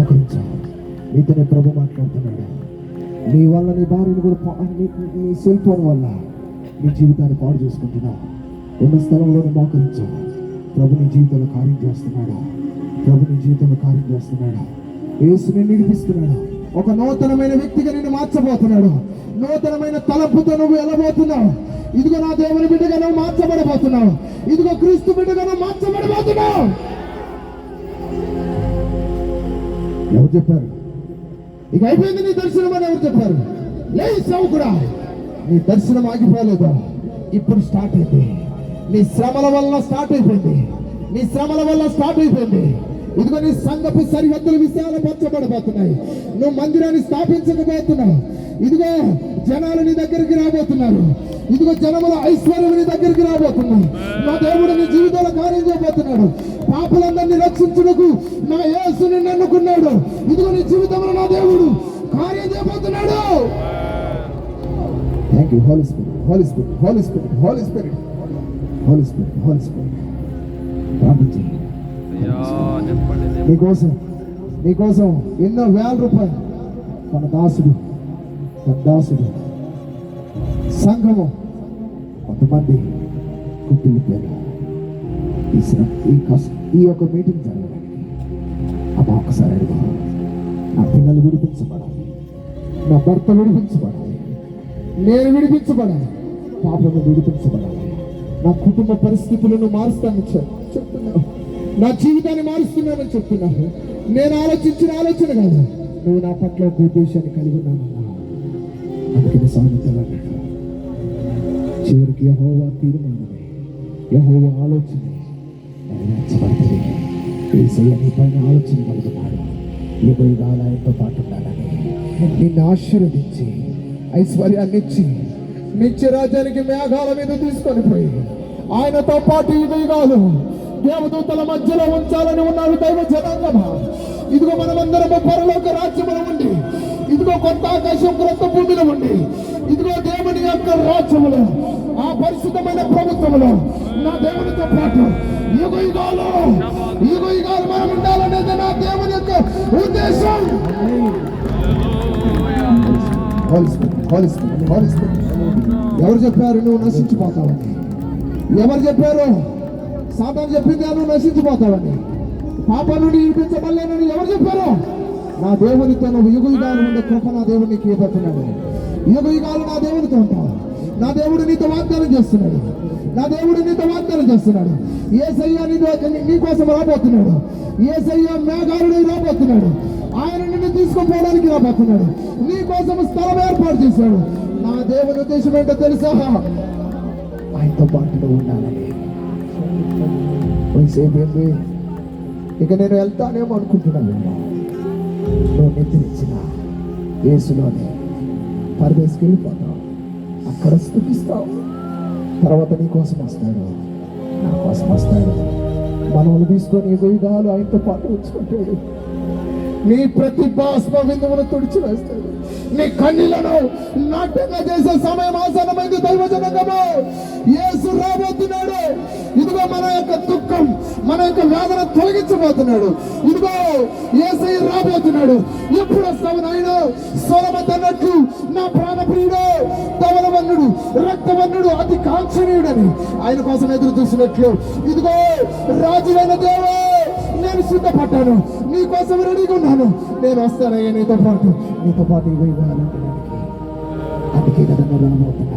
మోకరించు నీతోనే ప్రభు మాట్లాడుతున్నాడు. నీ వల్ల నీ భార్యను కూడా నీ సెల్ ఫోన్ వల్ల నీ జీవితాన్ని పాడు చేసుకుంటున్నావు ఉన్న స్థలంలోనే మోకరించు. ప్రభు నీ జీవితంలో కార్యం చేస్తున్నాడు. ప్రభు నీ జీవితంలో కార్యం చేస్తున్నాడు. యేసుని నిడిపిస్తున్నాడు. ఒక నూతనమైన వ్యక్తిగా నేను మార్చబోతున్నాడు. నూతనమైన తలపుతో నువ్వు వెళ్ళబోతున్నావు ఇదిగో నా దేవుని బిడ్డగా నువ్వు మార్చబడబోతున్నావు. ఇదిగో క్రీస్తు బిడ్డగా నువ్వు మార్చబడబోతున్నావు. ఎవరు చెప్పారు? ఇక అయిపోయింది నీ దర్శనం అని ఎవరు చెప్పారు? లే కూడా నీ దర్శనం ఆగిపోలేదు. ఇప్పుడు స్టార్ట్ అయింది నీ శ్రమల వల్ల స్టార్ట్ అయిపోయింది. నీ శ్రమల వల్ల స్టార్ట్ అయిపోయింది. ఇదిగో నీ సంఘపు సరిహద్దులు విశాలపరచబడబోతున్నాయి నువ్వు మందిరాన్ని స్థాపించకపోతున్నావు. ఇదిగో జనాలు నీ దగ్గరికి రాబోతున్నారు. ఇదిగో జనముల ఐశ్వర్యం నీ దగ్గరికి రాబోతున్నాయి నా దేవుడు నీ జీవితంలో చేయబోతున్నాడు పాపులందరినీ రక్షించుటకు నా యేసుని నన్నుకున్నాడు ఇదిగో నీ జీవితంలో నా దేవుడు కార్యం చేయబోతున్నాడు. Thank you holy spirit holy spirit holy spirit holy spirit holy spirit holy spirit ప్రార్థించి అయ్యా చెప్పండి నీకోసం నీకోసం ఎన్నో వేల రూపాయలు మన దాసుడు తన దాసుడు. సంఘము కొంతమంది కుట్టిల్లిపోయారు ఈ ఈ యొక్క మీటింగ్ జరగడానికి అమ్మ ఒక్కసారి అడుగు. నా పిల్లలు విడిపించబడాలి. నా భర్త విడిపించబడాలి. నేను విడిపించబడాలి. పాపను విడిపించబడాలి. నా కుటుంబ పరిస్థితులను మారుస్తాను చెప్- చెప్తున్నాను. నా జీవితాన్ని మారుస్తున్నానని చెప్తున్నాను. నేను ఆలోచించిన ఆలోచన కాదు. నువ్వు నా పట్ల ఒక ఉద్దేశాన్ని కలిగి ఉన్నానన్నా అందుకని సామెతలు అన్నాడు. చివరికి యహోవా తీర్మానమే. యహోవా ఆలోచనే. నెరవేర్చబడుతుంది ఏసయ్య నీ పైన ఆలోచన కలుగుతాడు యుగ యుగాలయంతో పాటు ఉండాలని నిన్ను ఆశీర్వదించి ఐశ్వర్యాన్ని ఇచ్చి నిత్య రాజ్యానికి మేఘాల మీద తీసుకొని పోయి ఆయనతో పాటు యుగ యుగాలు దేవదూతల మధ్యలో ఉంచాలని ఉన్నారు దైవ జనాంగమా? ఇదిగో మనమందరము పరలోక రాజ్యములు ఉండి ఇదిగో కొత్త ఆకాశం క్రొత్త భూమిలో ఉండి ఇదిగో దేవుని యొక్క రాజ్యములో ఆ పరిశుద్ధమైన ప్రభుత్వములో నా దేవునితో పాటు. యుగ యుగాలు యుగ యుగాలు మనం ఉండాలనేది నా దేవుని యొక్క ఉద్దేశం. ఎవరు చెప్పారు నువ్వు నశించిపోతావని? ఎవరు చెప్పారు? సాతాను చెప్పింది నువ్వు నశించిపోతావని? పాప నుండి విడిపించబడలేనని ఎవరు చెప్పారు? నా దేవునితో నువ్వు యుగ యుగాలు ఉండే కృప నా దేవుడిని నీకు యుగయుగాలు నా దేవుడితో ఉంటావు నా దేవుడు నీతో వాగ్దానం చేస్తున్నాడు. నా దేవుడు నీతో వాగ్దానం చేస్తున్నాడు. ఏ సయ్యా నీ కోసం రాబోతున్నాడు. ఏ సయ్యా మేఘారుడు రాబోతున్నాడు. ఆయన నిన్ను తీసుకుపోవడానికి రాబోతున్నాడు. నీ కోసం స్థలం ఏర్పాటు చేశాడు. నా దేవుని ఉద్దేశం ఏంటో తెలుసా? ఆయనతో పాటు ఉండాలని. కొంతసేపు ఇక నేను వెళ్తానేమో అనుకుంటున్నాను. నువ్వు నిద్రించిన. యేసులోనే. పరదేశ్కి వెళ్ళిపోతావు. అక్కడ స్థుతిస్తావు తర్వాత నీ కోసం వస్తాడు. నా కోసం వస్తాడు. మనవులు తీసుకొని యుగ యుగాలు ఆయనతో పాటు ఉంచుకుంటాడు. నీ ప్రతి బాష్ప బిందువును తుడిచి వేస్తాడు. నీ కన్నీలను నాట్యంగా చేసే సమయం ఆసనమైంది దైవజనంగము యేసు రాబోతున్నాడు. ఇదిగో మన యొక్క దుఃఖం మన యొక్క వేదన తొలగించబోతున్నాడు. ఇదిగో ఏసై రాబోతున్నాడు. ఎప్పుడు వస్తావు నాయన సొలమత్ అన్నట్లు నా ప్రాణప్రియుడు ధవలవన్నుడు రక్తవన్నుడు అతి కాంక్షణీయుడని ఆయన కోసం ఎదురు చూసినట్లు. ఇదిగో రాజులైన దేవా నేను సిద్ధపడ్డాను. నీ కోసం రెడీగా ఉన్నాను. నేను వస్తానయ్యా నీతో పాటు. నీతో పాటు ఇవ్వాలంటే అందుకే కదా నువ్వు